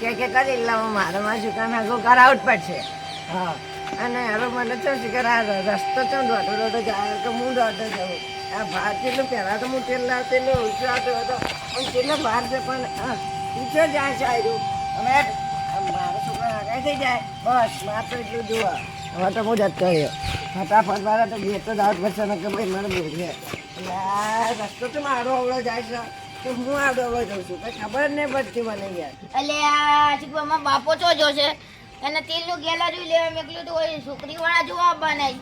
કે કે કરી એટલે મારે મારા છોકરાને આગો કરાવવું જ પડશે. હા. અને હવે મને શું છે કે આ રસ્તો ચમ દોઢો દોઢો જાય તો હું દોઢો જાઉં. આ બહાર કેટલું પહેલાં તો હું તેલ એટલે ઊંચો આવતો હતો. પણ કેટલો બહાર છે પણ હા ઊંચો જાય છે આવ્યું હવે મારો છોકરા આગળ થઈ જાય. બસ તો એટલું જુઓ હવે તો હું જતો રહ્યો ફટાફટ મારા તો બે તો દાવત પડશે ને કે ભાઈ મને બોલીએ એટલે આ રસ્તો તો મારો અવળો જાય છે. તો હું આગળ જાઉં છું. ખબર નહીં પડતી મને યાર. એટલે આ ચીકવામાં બાપો ચો જો છે? એને તેલનું ગેલારી લેવા મેકલ્યું તો હોય છોકરી વાળા જોવા બનાવી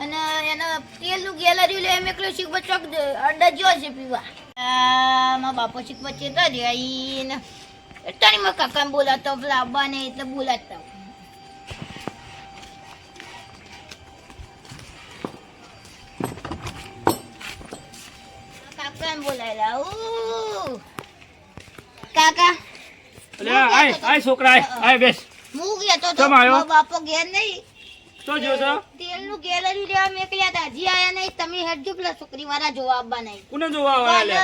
અને એને તેલનું ગેલારી લેવા મેકલ્યું શીખ ચોક અડ્ડા જો છે પીવા. મારા બાપો છીક બચ્ચે તો જાય ને એટલાની મારા કાકાને બોલાતો પેલા અબ્બાને એટલે બોલાતા કાકાને બોલાયેલા. કાકા. આય આય છોકરા આય બેસ. હું ગયો તો બાપો ઘેર નહીં. તો જો તો. તેલનું ગેલેરી લેવા મેકલ્યા હતા. હજી આયા નહીં. તમે હેડજો પેલા છોકરી વાળા જોવા આવવા નહીં. કોને જોવા આવવા લે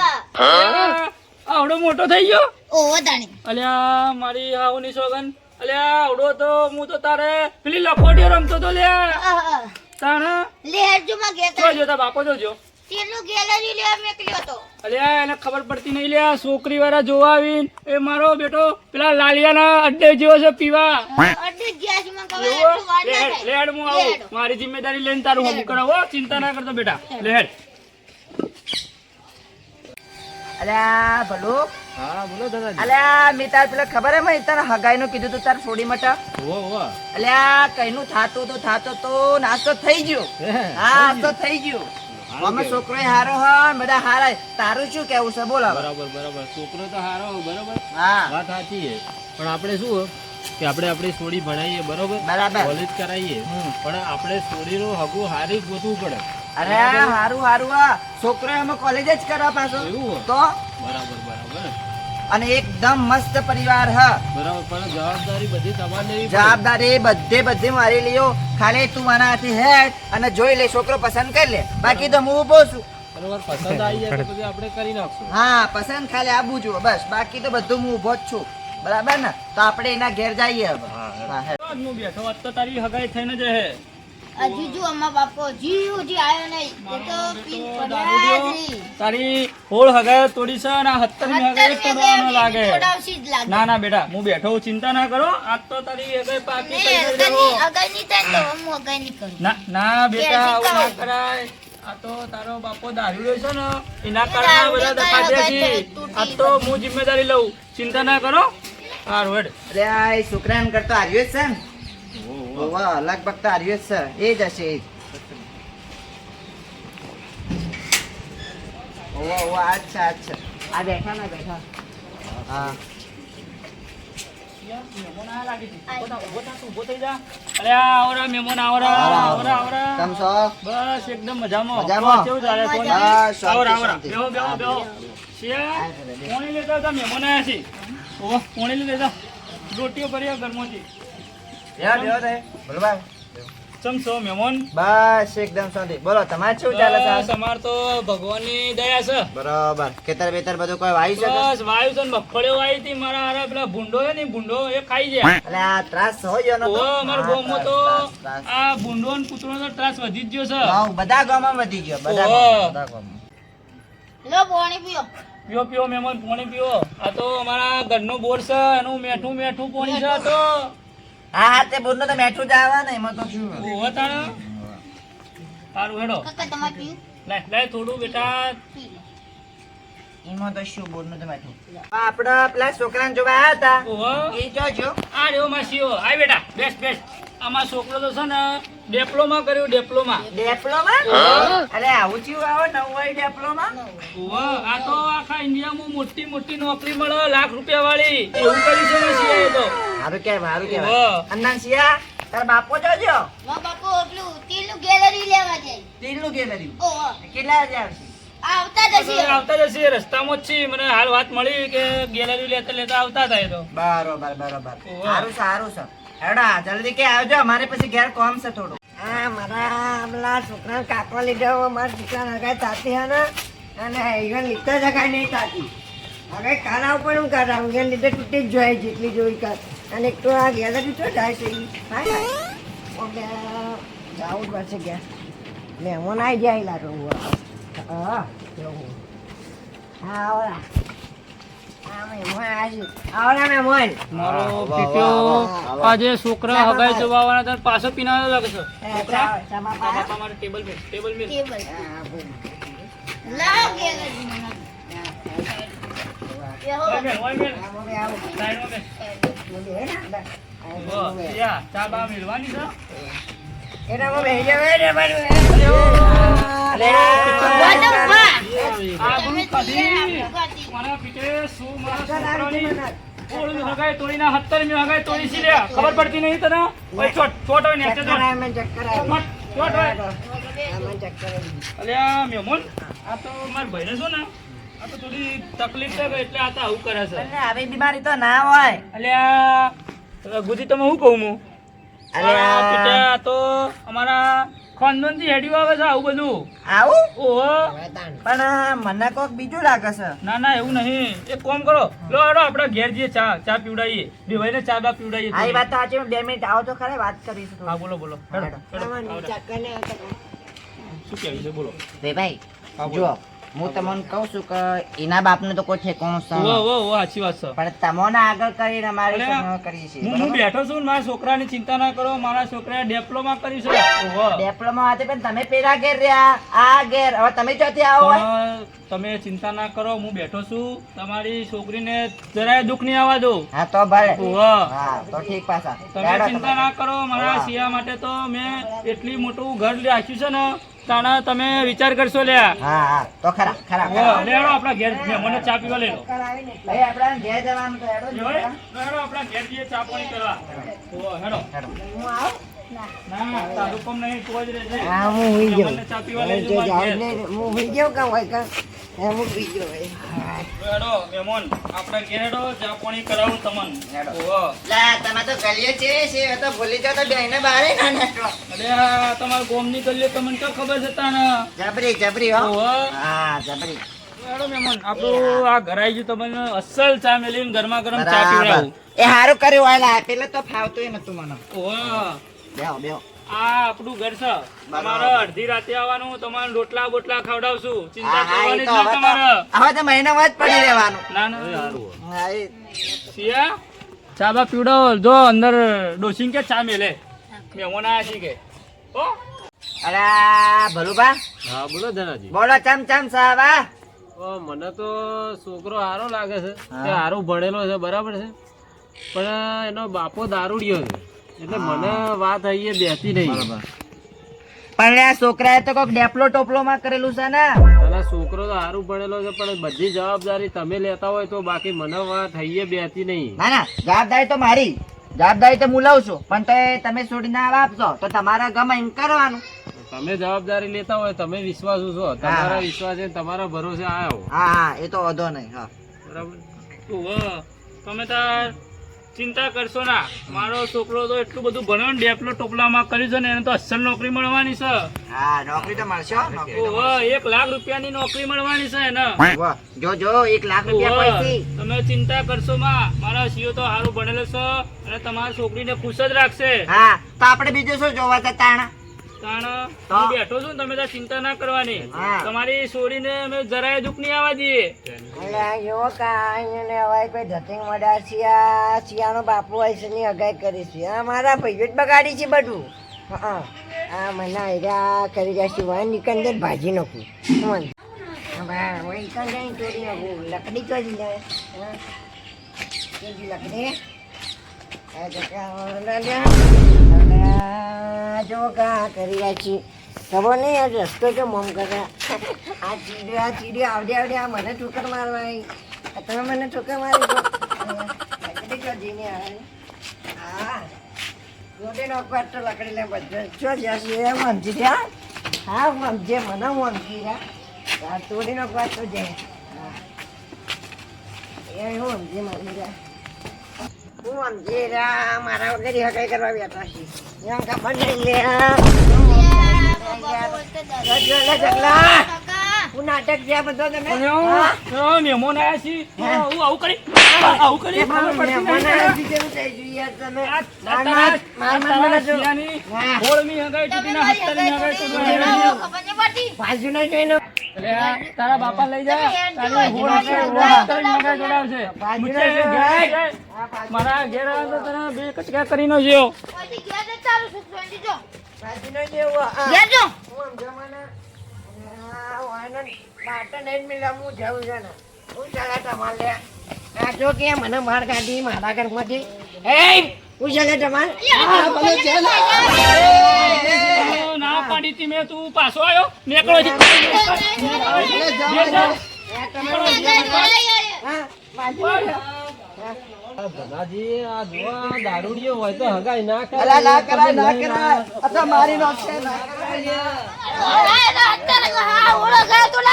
આવડો મોટો થઈ ગયો? ઓહો દાણી. અલ્યા મારી હાઉની સોગન. અલ્યા આવડો તો હું તો તારે પેલી લખોટીઓ રમતો તો લે. તાણા? લે હેડજો માં ઘેર જો જો તાર બાપો જોજો તેલનું ગેલેરી લેવા મેકલ્યો હતો. અલ્યા એને ખબર પડતી નહીં લ્યા છોકરી વાળા જોવા આવીને એ મારો બેટો પેલા લાલિયાના અડ્ડે જેવો છે પીવા. અડધી ગેસમાં ખબર એટલું વાર ના લેહેડ, હું આવું. મારી જિમ્મેદારી લઈને તારું હું કરાવો ચિંતા ના કરતો બેટા. લેડ. અલ્યા ભલો. હા બોલો દાદાજી. અલ્યા મેં તાર પેલા ખબર હે મેં તને હગાઈનું કીધું તું તાર સોડી મટા. ઓ ઓ અલ્યા કઈનું થાતું તો થાતો તો નાસ્તો થઈ ગયો. હા તો થઈ ગયું. અમે છોકરો હારો હોય બધા હારા. તારું શું કેવું છે? બોલો બરાબર બરાબર. છોકરો તો હારો બરાબર? હા. વાત સાચી છે. પણ આપણે શું કે આપણે આપણી સોડી ભણાવીએ બરોબર? બરાબર. કોલેજ કરાવીએ. પણ આપણે સોડીનું હગું હારી જ ગોતવું પડે. અરે હારું હારું હા. છોકરો અમે કોલેજ જ કરવા પાછો. એવું તો? બરાબર બરાબર. અને એકદમ મસ્ત પરિવાર હ. બરાબર પણ જવાબદારી બધી તમારે જવાબદારી બધે બધે મારી લ્યો. ખાલી તું મારા હાથે હેડ અને જોઈ લે છોકરો પસંદ કરી લે. બાકી તો હું ઊભો છું. બરાબર પસંદ આવી જાય તો પછી આપણે કરી નાખશું. હા પસંદ ખાલી આબુ જુઓ બસ. બાકી તો બધું હું ઊભો જ છું. બરાબર ને? તો આપણે એના ઘેર જઈએ હવે. હા, બેઠો હોત તો તારી હગાઈ થઈને જ હે. બાપો નહીં. એ તો પીન. તારી હોળ તોડી છે અને તોડવાનો લાગે. ના ના બેટા હું બેઠો ચિંતા ના કરો. આજ તો તારી હગાઈ પાકી કરી દેવો. નહીં- નહીં થાય તો હું. અગાઈ નહીં કરું. ના ના બેટા આવું ના કરાય. આ તો તારો બાપો દારૂ છે ને એના એ કારણે બધા તો ધક્કા કઈ દે હગાઈ છે આ તો હું જિમ્મેદારી લઉં. ચિંતા ના કરો. હારું હેડ. અરે આ એ છોકરાને કરતો હાર્યો છે ને. લગભગ તો હાર્યો જ છે. એ જ હશે એ જ. ઓવા, ઓવા, અચ્છા અચ્છા આ બેઠા ના બેઠા. હા. અરે આવરા મહેમાન આવરા આવરા આવરા કેમ છો? બસ એકદમ મજામાં. મજામાં? કેવું ચાલે. બેહો બેહો બેહો. શિયા લેતા હતા મહેમાન આવ્યા છે. ઓહો લેતા રોટીઓ ભર્યા ઘરમાંથી. બેહો, બેહો રે. બોલો ચમ છો મહેમાન બસ એકદમ શાંતિ. બોલો તમારે શું ચાલે છે? અમાર તો ભગવાનની દયા છે. બરોબર. ખેતર બેતર બધું કોઈ વાવી છે બસ વાયુ છે મગફળીઓ વાવી હતી. મારા હારા પેલા ભૂંડો છે ને ભૂંડો એ ખાઈ જાય એટલે આ ત્રાસ હોય એનો તો? ઓહો ગામમાં તો ત્રાસ, ત્રાસ, ત્રાસ. આ ભૂંડો ને કૂતરો તો ત્રાસ વધી જ ગયો છે. હા, બધા ગામમાં વધી ગયો બધા. બધા ગામમાં. લો પાણી પીઓ. પીઓ પીઓ મહેમાન પાણી પીઓ. આ તો અમારા ઘરનો બોર છે એનું મેઠું મેઠું પાણી છે તો. હા હા તે બોલનો તો મેઠું જ આવે ને એમાં તો શું? ઓહો તારા? તારું હેડો. કાકા તમારે પીવું? લે લે થોડું બેટા. એમાં તો શું બોલનું તો મેઠું? આપડા પેલા છોકરાને જોવા આવ્યા હતા. ઓહો. એ જોજો આ રહ્યો માસીઓ. આય બેટા બેસ બેસ. આમાં છોકરો તો છે ને ડિપ્લોમા કર્યું ડિપ્લોમા. ડેપ્લોમાં? અરે આવું થયું આવો નવું ડેપ્લોમાં? ઓહો આ તો આખા ઇન્ડિયામાં મોટી મોટી નોકરી મળે લાખ રૂપિયા વાળી. એવું કરી છે તો. સારું કે સારું કે કહેવાય અંદાન સિયા તારા બાપો જોજો. મો બાપો પેલું તેલનું ગેલેરી લેવા જાય. તીરનું ગેલેરી ઓહો. કેટલા હજાર આવશે? આવતા જ આવતા જશે રસ્તામાં જ છીએ. મને હાલ વાત મળી કે ગેલેરી લેતા લેતા આવતા થાય તો. બરોબર બરોબર. સારું સારું છે. હેડા જલ્દી કે આવજો અમારે પછી ઘેર કોમ છે થોડું. હા મારા પેલા છોકરા કાપવા લીધો મારા છોકરા હગાઈ તાતી હે ને. અને અહીંયા લીધા જ હગાઈ નહીં તાતી હવે કાઢાવ ઉપર હું કાઢાવ એના લીધે તૂટી જ જાય જેટલી જોઈ કાઢ અને એક તો આ ગેલેરી તો જાય છે હાય ઓકે જાવું જ પડશે ગયા. મહેમાન આવી જાય લાગે હું જવું હા હા. આજે છોકરા હગાઈ જવા હતા પાછો પીનારો ટેબલ ટેબલ ખબર પડતી નહીં તને? ચોટ ચોટ હોય ને ચોટ. હોય. અલ્યા આ તો મારા ભાઈને શું ને? આ તો થોડી તકલીફ છે એટલે આ તો આવું કરે છે. આવી બીમારી તો ના હોય. અલ્યા ગુજી તમે શું કહું હું? અલ્યા. આ તો અમારા ખાનદાનથી હેડ્યું આવે છે આવું બધું. આવું? ઓહો. પણ મને કોક બીજું લાગે છે. ના ના એવું નહીં. એક કોમ કરો. લો હેડો આપણે ઘેર જઈએ ચા ચા પીવડાવીએ બેવાઈને ચા બા પીવડાવીએ આ વાત તો સાચી બે મિનિટ આવો તો ખરે વાત કરીશું હા બોલો બોલો. હેડો શું કહેવું છે બોલો. ભાઈ હા, બોલો. હું તમને કહું છું કે એના બાપને તો કોઈ ઠેકાણું છે સાચી વાત છે. પણ તમને આગળ કરીને અરે, સંગ કરીએ હું બેઠો છું ને મારા છોકરાની ચિંતા ના કરો મારા છોકરાએ ડિપ્લોમા કર્યું છે. ડિપ્લોમા hatte પણ તમે પેલા ઘેર રહ્યા આ ઘેર. હવે તમે ચોથી આવો તમે ચિંતા ના કરો હું બેઠો છું. તમારી છોકરીને જરાય દુઃખ નહીં આવવા દો. હા તો ભલે. હા તો ઠીક પાછા. તમે ચિંતા ના કરો મારા સિયા માટે તો મેં એટલી મોટું ઘર રાખ્યું છે ને તાણા તમે વિચાર કરશો લે હા હા. તો ખરા ખરા. લેડો આપણા ઘેર મને ચા પીવા લેડો ભાઈ આપણા ઘેર જવાનું તો હેડો જ. હેડો આપણા ઘેર જઈએ ચા પાણી કરવા. હેડો. હેડો. ના તારું કામ નહીં તો જ હા હું હુઈ ગયો. મને ચા પીવા હવે લઈ જો જજો જાવ મારા ઘેર. ને, હું હુઈ ગયો કાં હોય કાં? એમ હું હુઈ હેડો મહેમાન આપણે ઘેર હેડો કરાવું તમને. ઓહો. લા, તમે તો ગલીએ છે છે તો ભૂલી જાઓ તો બેયને બારે ના નીકળો. અરે તમારા ગોમની ગલીઓ તમને તો ખબર છે તાને જબરી જબરી હો. હા જબરી. હેડો આપણું આ ઘર આવી ગયું તમને અસલ ચા મેલીને ગરમા ગરમ ચા પીવડાવું. એ હારું કર્યું પેલે તો ફાવતું નતું મને. ઓહો. બેહો બેહો. આ આપણું ઘર છે. તમારે અડધી રાતે આવવાનું તમારે રોટલા બોટલા ખવડાવશું. ચિંતા કરવાની જ નહીં તમારે. હવે તો મહિનામાં જ પડી રહેવાનું. ના ના. સિયા ચા બા પીવડો જો અંદર ડોસિંગ કે ચા મેલે. મહેમાન આયા છે કે. અરે ભલુબા હા બોલો ધનાજી બોલો ચમ ચમ સાવા ઓ, મને તો છોકરો સારો લાગે છે. તે સારો ભણેલો છે બરાબર છે. પણ એનો બાપો દારૂડિયો છે. એટલે મને વાત અહીં બેસતી નહીં. પણ આ છોકરાએ તો કોક ડેપલો ટોપલો માં કરેલું છે ને? અને છોકરો તો સારું ભણેલો છે પણ બધી જવાબદારી તમે લેતા હોય તો બાકી મને વાત હૈયે બેસતી નહીં. ના ના જવાબદારી તો મારી. જવાબદારી તો હું લઉં છું. પણ તો તમે છોડી ના આપશો તો તમારા ગમે એમ કરવાનું. તમે જવાબદારી લેતા હોય તમે વિશ્વાસુ છો. તમારા વિશ્વાસે તમારા ભરોસે આવ્યો હા હા એ તો વધો નહીં હા. બરાબર. તમે તાર ચિંતા કરશો ના. મારો છોકરો તો એટલું બધું ભણ્યો ને ડેપલો ટોપલામાં કર્યું છે ને એને તો અસલ નોકરી મળવાની છે. હા નોકરી તો મળશે એક લાખ રૂપિયાની નોકરી મળવાની છે એને. જો જો એક લાખ રૂપિયા તમે ચિંતા કરશો માં. મારા સીઓ તો સારું ભણેલો છે અને તમારા છોકરીને ખુશ જ રાખશે. હા તો આપણે બીજું શું જોવા હતા તાણા તાણ તો? હું. બેઠો છું તમે તાર ચિંતા ના કરવાની. તમારી છોડીને અમે જરાય દુઃખ નહીં આવવા દઈએ. એવો કાંઈ ને અવાય કોઈ ધતિંગ મળ્યા શિયા શિયાનો બાપુ હોય છે ની અગાઈ કરી છે. આ મારા ભાઈઓ જ બગાડી છે બધું. હા આ મને આયરા કરી રહ્યા છે વાય નીકળ ભાજી નાખું. હું લકડી ચોરી જાય લકડી? જ કા કરી રહ્યા છીએ. ખબર નહીં, આ રસ્તો જો મમ કરે? આ ચીડી આ ચીડી, આવડે આવડે, આ મને ઠોકર મારવા આવી તમે મને ઠોકર મારી દો. જઈને આવે. હા. ગોડે નો પાટ તો લકડી લે બધા. જો જશે એમ સમજી હા? સમજે મને હું સમજી આ તોડી નો પાટ તો જાય હા. એ હું સમજી મારી રહ્યા. હું સમજી રહ્યા, મારા વગર હકાઈ કરવા બેઠા છે હું નાટક આ બધો તમે મહેમાન આયા છીએ હું આવું કરી આવું કરી એ ખબર પડતી મહેમાન આવ્યા છે કેવું થઈ ગયું તમે? આ- આ માર- તારા- માર- માર- આ માર- તારા માર જો. શિયાની હા. ગોળની હગાઈ તમે તૂટીને મારી હત્તરની હગાઈ હગાઈ તોડી તૂટવાની. દીધી. ખબર નહીં પડતી બાજુના જોઈને તારા બાપા લઈ જાય. મારા ઘેર આવે તો તને બે કચકા કરીને જેવો પછી ઘેર જ ચાલુ છું સોનજી જો બાજુના જેવો. આ. ઘેર જો હું સમજાવવાના. આ વાયનો બાટો નહીં મિલા હું જાઉં છું ને. હું ચાલે તમારે લે. આ જો કે મને માર કાઢી મારા ઘરમાંથી. એય! હું ચાલે તમારે? તો ના પાડી તી મેં તું પાછો આવ્યો નીકળો છે ભલાજી, આ જો દારૂડિયો હોય તો હગાઈ ના કરે. અલા, ના કરાય, ના કરાય. આ તો મારી નોટ છે, ના કરાય. માસીયા, તું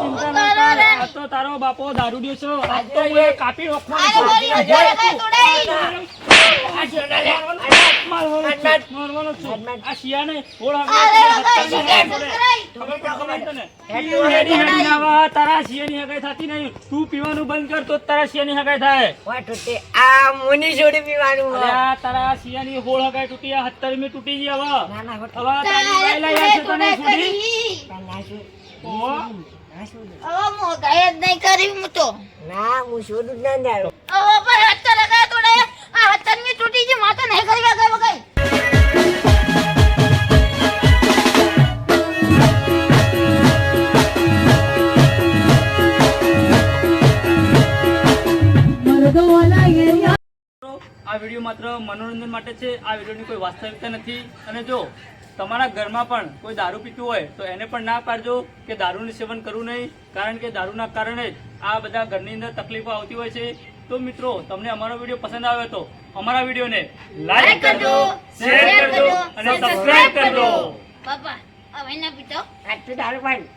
ચિંતા ના કર. આ તો તારો બાપો દારૂડિયો છે. આજ તો એ કાપી નાખવાનો છું. છું. આ શિયાને તારા શિયાની હગાઈ થતી નહીં. તું પીવાનું બંધ કર તો તારા શિયાની હગાઈ થાય. આ મુની જોડે પીવાનું તારા શિયાની હોળ હગાઈ તૂટી આ હત્તરમી તૂટી ગઈ હવે. ના ના હવે તારી લઈ આવશે તને છોડી ના શું? ઓહો. ના શું? હવે મોગાઈ જ નહીં કરી હું તો. ના હું છોડું જ ના માત્ર મનોરંજન માટે છે આ વિડીયોની કોઈ વાસ્તવિકતા નથી. અને જો તમારા ઘરમાં પણ કોઈ દારૂ પીતું હોય તો એને પણ ના પાડજો કે દારૂનું સેવન કરવું નહીં કારણ કે દારૂના કારણે જ આ બધા ઘરની અંદર તકલીફો આવતી હોય છે. તો મિત્રો તમને અમારો વીડિયો પસંદ આવે તો અમારા વિડીયોને લાઈક કરજો શેર કરજો અને સબસ્ક્રાઇબ કરજો. બાપા હવે ના પીતો. આટલું દારૂ પાડું હા